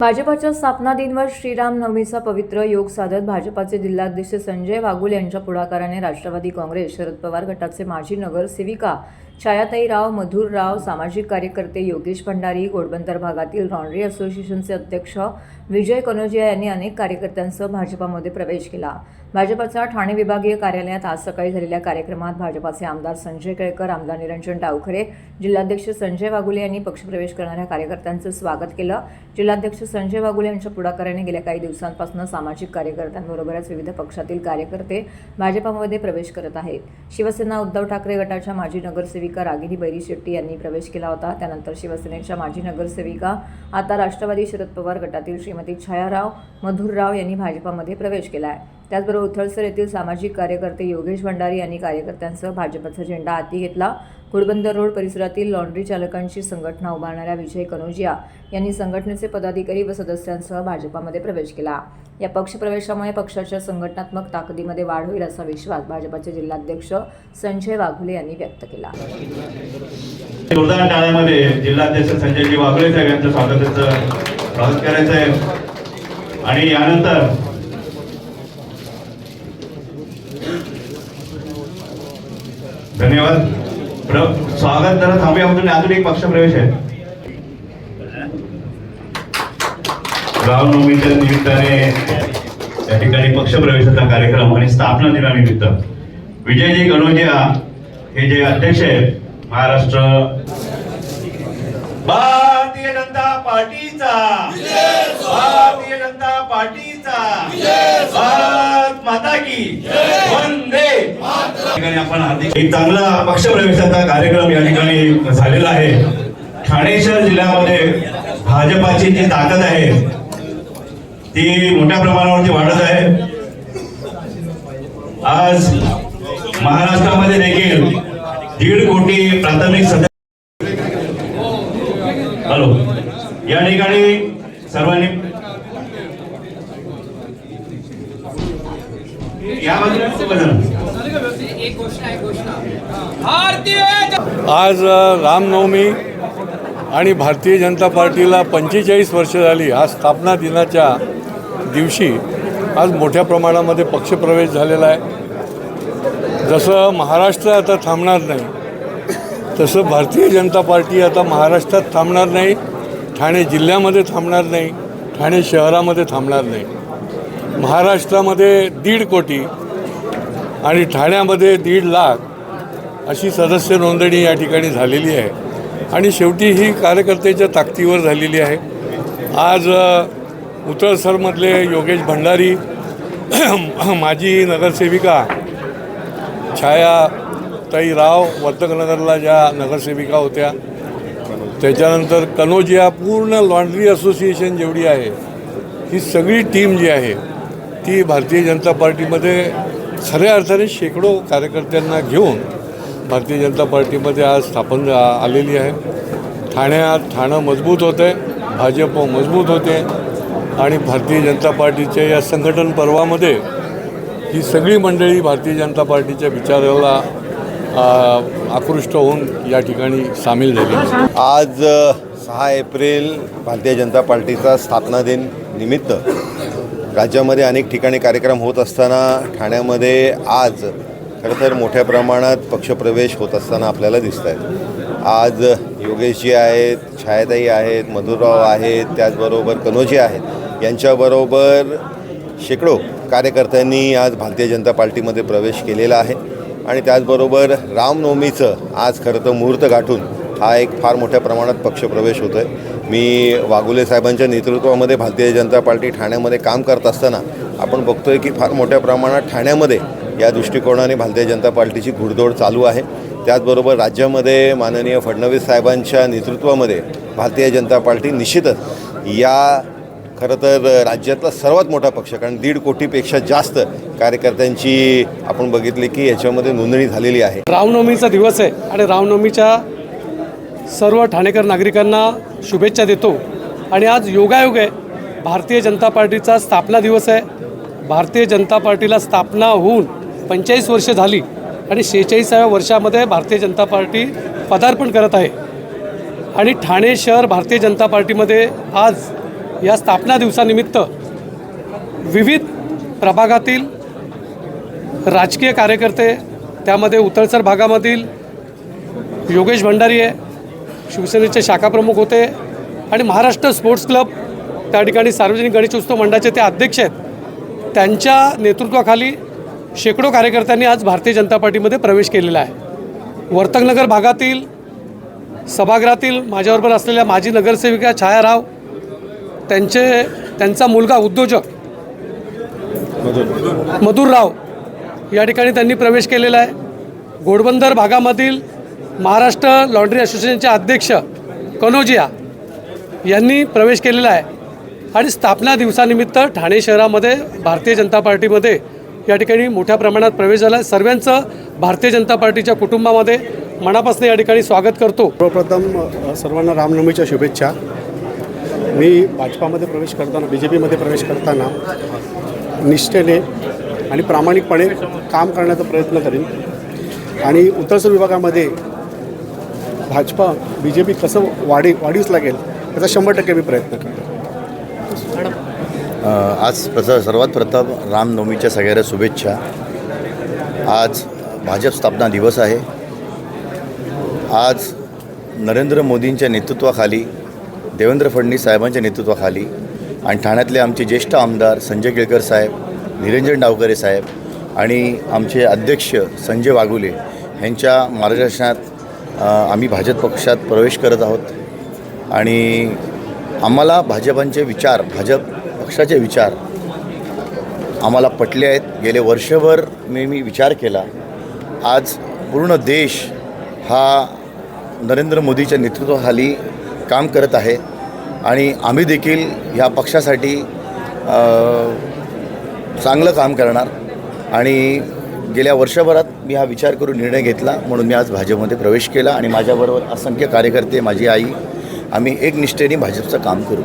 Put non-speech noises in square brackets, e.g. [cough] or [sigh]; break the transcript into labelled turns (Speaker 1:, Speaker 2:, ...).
Speaker 1: भाजपाच्या स्थापना दिनवर श्रीराम नवमीचा पवित्र योग साधत भाजपाचे जिल्हाध्यक्ष संजय वागुल यांच्या पुढाकाराने राष्ट्रवादी काँग्रेस शरद पवार गटाचे माजी नगरसेविका छायाताई राव मधुर राव सामाजिक कार्यकर्ते योगेश भंडारी गोडबंदर भागातील लॉन्ड्री असोसिएशनचे अध्यक्ष विजय कनोजिया यांनी अनेक कार्यकर्त्यांसह भाजपामध्ये प्रवेश केला. भाजपाच्या ठाणे विभागीय कार्यालयात आज सकाळी झालेल्या कार्यक्रमात भाजपाचे आमदार संजय केळकर आमदार निरंजन डावखरे जिल्हाध्यक्ष संजय वागुले यांनी पक्षप्रवेश करणाऱ्या कार्यकर्त्यांचं स्वागत केलं. जिल्हाध्यक्ष संजय वागुले यांच्या पुढाकाराने गेल्या काही दिवसांपासून सामाजिक कार्यकर्त्यांबरोबरच विविध पक्षातील कार्यकर्ते भाजपामध्ये प्रवेश करत आहेत. शिवसेना उद्धव ठाकरे गटाच्या माजी नगरसेविका रागिनी बैरी शेट्टी यांनी प्रवेश केला होता. त्यानंतर शिवसेनेच्या माजी नगरसेविका आता राष्ट्रवादी शरद पवार गटातील श्रीमती छायाराव मधुरराव यांनी भाजपामध्ये प्रवेश केला आहे त्याचबरोबर उथळसर येथील सामाजिक कार्यकर्ते योगेश भंडारी यांनी कार्यकर्त्यांसह भाजपचा झेंडा हाती घेतला. घोडबंदर रोड परिसरातील लॉन्ड्री चालकांची संघटना उभारणाऱ्या विजय कनोजिया यांनी संघटनेचे पदाधिकारी व सदस्यांसह भाजपामध्ये प्रवेश केला. या पक्षप्रवेशामुळे पक्षाच्या संघटनात्मक ताकदीमध्ये वाढ होईल असा विश्वास भाजपाचे जिल्हाध्यक्ष संजय वाघुले यांनी व्यक्त केला.
Speaker 2: जिल्हाध्यक्ष संजयजी वाघुले साहेब यांचं स्वागताचं स्वागत करायचं आहे आणि यानंतर धन्यवाद. स्वागत. जरा थांबूया. म्हणून अजून एक पक्षप्रवेश आहे. रामनवमीच्या निमित्ताने या ठिकाणी पक्षप्रवेशाचा कार्यक्रम आणि स्थापना दिनानिमित्त विजयजी गणोजिया हे जे अध्यक्ष आहेत महाराष्ट्र भारतीय जनता पार्टीचा. भारतीय जनता पार्टीचा. भारत माता की. वंदे. ठिकाणी आपण हार्दिक एक चांगला पक्षप्रवेशाचा कार्यक्रम या ठिकाणी झालेला आहे. ठाणे शहर जिल्ह्यामध्ये भाजपाची जी ताकद आहे ती मोठ्या प्रमाणावरती वाढत आहे. आज महाराष्ट्रामध्ये देखील दीड कोटी प्राथमिक सदस्य हॅलो या ठिकाणी सर्वांनी.
Speaker 3: आज रामनवमी आणि भारतीय जनता पार्टीला पंचेचाळीस वर्ष झाली. आज स्थापना दिनाच्या दिवशी आज मोठ्या प्रमाणामध्ये पक्षप्रवेश झालेला आहे. जसं महाराष्ट्र आता थांबणार नाही तसं भारतीय जनता पार्टी आता महाराष्ट्रात थांबणार नाही. ठाणे जिल्ह्यामध्ये थांबणार नाही ठाणे शहरामध्ये थांबणार नाही. महाराष्ट्रामध्ये दीड कोटी आणि ठाण्यामध्ये दीड लाख अशी सदस्य नोंदणी या ठिकाणी झालेली आहे. आणि शेवटी ही कार्यकर्त्याच्या ताकदीवर झालेली आहे. आज उतळसरमधले योगेश भंडारी [clears throat] माजी नगरसेविका छाया ताई राव वर्तकनगरला ज्या नगरसेविका होत्या त्याच्यानंतर कनोजिया पूर्ण लॉन्ड्री असोसिएशन जेवढी आहे ही सगळी टीम जी आहे ती भारतीय जनता पार्टीमध्ये खऱ्या अर्थाने शेकडो कार्यकर्त्यांना घेऊन भारतीय जनता पार्टीमध्ये आज स्थापन आलेली आहे. ठाण्यात ठाणं मजबूत होतं आहे भाजप मजबूत होते आणि भारतीय जनता पार्टीच्या या संघटन पर्वामध्ये ही सगळी मंडळी भारतीय जनता पार्टीच्या विचाराला आकृष्ट होऊन या ठिकाणी सामील झाले.
Speaker 4: आज सहा एप्रिल भारतीय जनता पार्टीचा स्थापना दिन निमित्त राज्यामध्ये अनेक ठिकाणी कार्यक्रम होत असताना ठाण्यामध्ये आज खरं तर मोठ्या प्रमाणात पक्षप्रवेश होत असताना आपल्याला दिसत आहेत आज योगेशजी आहेत छायाताई आहेत मधुरराव आहेत त्याचबरोबर कनोजी आहेत. यांच्याबरोबर शेकडो कार्यकर्त्यांनी आज भारतीय जनता पार्टीमध्ये प्रवेश केलेला आहे. आणि त्याचबरोबर रामनवमीचं आज खरं तर मुहूर्त गाठून हा एक फार मोठ्या प्रमाणात पक्षप्रवेश होतो आहे मी वाघुले साहेबांच्या नेतृत्वामध्ये भारतीय जनता पार्टी ठाण्यामध्ये काम करत असताना आपण बघतो आहे की फार मोठ्या प्रमाणात ठाण्यामध्ये या दृष्टिकोनाने भारतीय जनता पार्टीची घुडदौड चालू आहे. त्याचबरोबर राज्यामध्ये माननीय फडणवीस साहेबांच्या नेतृत्वामध्ये भारतीय जनता पार्टी निश्चितच या खरं तर राज्यातला सर्वात मोठा पक्ष कारण दीड कोटीपेक्षा जास्त कार्यकर्त्यांची आपण बघितली की याच्यामध्ये नोंदणी झालेली आहे.
Speaker 5: रामनवमीचा दिवस आहे आणि रामनवमीच्या सर्व ठाणेकर नागरिकांना शुभेच्छा देतो. आणि आज योगायोग आहे. भारतीय जनता पार्टीचा स्थापना दिवस आहे. भारतीय जनता पार्टीला स्थापना होऊन पंचेचाळीस वर्ष झाली आणि शेहेचाळीसाव्या वर्षामध्ये भारतीय जनता पार्टी पदार्पण करत आहे. आणि ठाणे शहर भारतीय जनता पार्टीमध्ये आज या स्थापना दिवसानिमित्त विविध प्रभागातील राजकीय कार्यकर्ते त्यामध्ये उतळसर भागामधील योगेश भंडारी आहे शिवसेनेचे शाखाप्रमुख होते आणि महाराष्ट्र स्पोर्ट्स क्लब त्या ठिकाणी सार्वजनिक गणेश उत्सव मंडळाचे ते अध्यक्ष आहेत. त्यांच्या नेतृत्वाखाली शेकडो कार्यकर्त्यांनी आज भारतीय जनता पार्टीमध्ये प्रवेश केलेला आहे. वर्तकनगर भागातील सभागृहातील माझ्याबरोबर असलेल्या माजी नगरसेविका छाया राव त्यांचे त्यांचा मुलगा उद्योजक मधुर. राव या ठिकाणी त्यांनी प्रवेश केलेला आहे. घोडबंदर भागामधील महाराष्ट्र लॉन्ड्री असोसिएशनचे अध्यक्ष कनोजिया यांनी प्रवेश केलेला आहे. आणि स्थापना दिवसानिमित्त ठाणे शहरामध्ये भारतीय जनता पार्टीमध्ये या ठिकाणी मोठ्या प्रमाणात प्रवेश झाला आहे. सर्वांचं भारतीय जनता पार्टीच्या कुटुंबामध्ये मनापासून या ठिकाणी स्वागत करतो.
Speaker 6: सर्वप्रथम सर्वांना रामनवमीच्या शुभेच्छा. मी भाजपामध्ये प्रवेश करताना बी जे पीमध्ये प्रवेश करताना निष्ठेने आणि प्रामाणिकपणे काम करण्याचा प्रयत्न करेन. आणि उत्तर विभागामध्ये भाजपा बी जे पी कसं वाढी वाढीस लागेल याचा शंभर टक्के मी प्रयत्न करेन
Speaker 7: आज प्रसा सर्वात प्रथम रामनवमीच्या सगळ्याला शुभेच्छा. आज भाजप स्थापना दिवस आहे. आज नरेंद्र मोदींच्या नेतृत्वाखाली देवेंद्र फडणवीस साहेबांच्या नेतृत्वाखाली आणि ठाण्यातले आमचे ज्येष्ठ आमदार संजय केळकर साहेब निरंजन डावकरे साहेब आणि आमचे अध्यक्ष संजय वाघुले यांच्या मार्गदर्शनात आम्ही भाजप पक्षात प्रवेश करत आहोत. आणि आम्हाला भाजपांचे विचार भाजप पक्षाचे विचार आम्हाला पटले आहेत. गेले वर्षभर मी मी विचार केला आज पूर्ण देश हा नरेंद्र मोदीच्या नेतृत्वाखाली काम करत आहे आणि आम्ही देखील ह्या पक्षासाठी चांगलं काम करणार. आणि गेल्या वर्षभरात मी हा विचार करून निर्णय घेतला म्हणून मी आज भाजपमध्ये प्रवेश केला आणि माझ्याबरोबर असंख्य कार्यकर्ते माझी आई आम्ही एक निष्ठेने भाजपचं काम करू.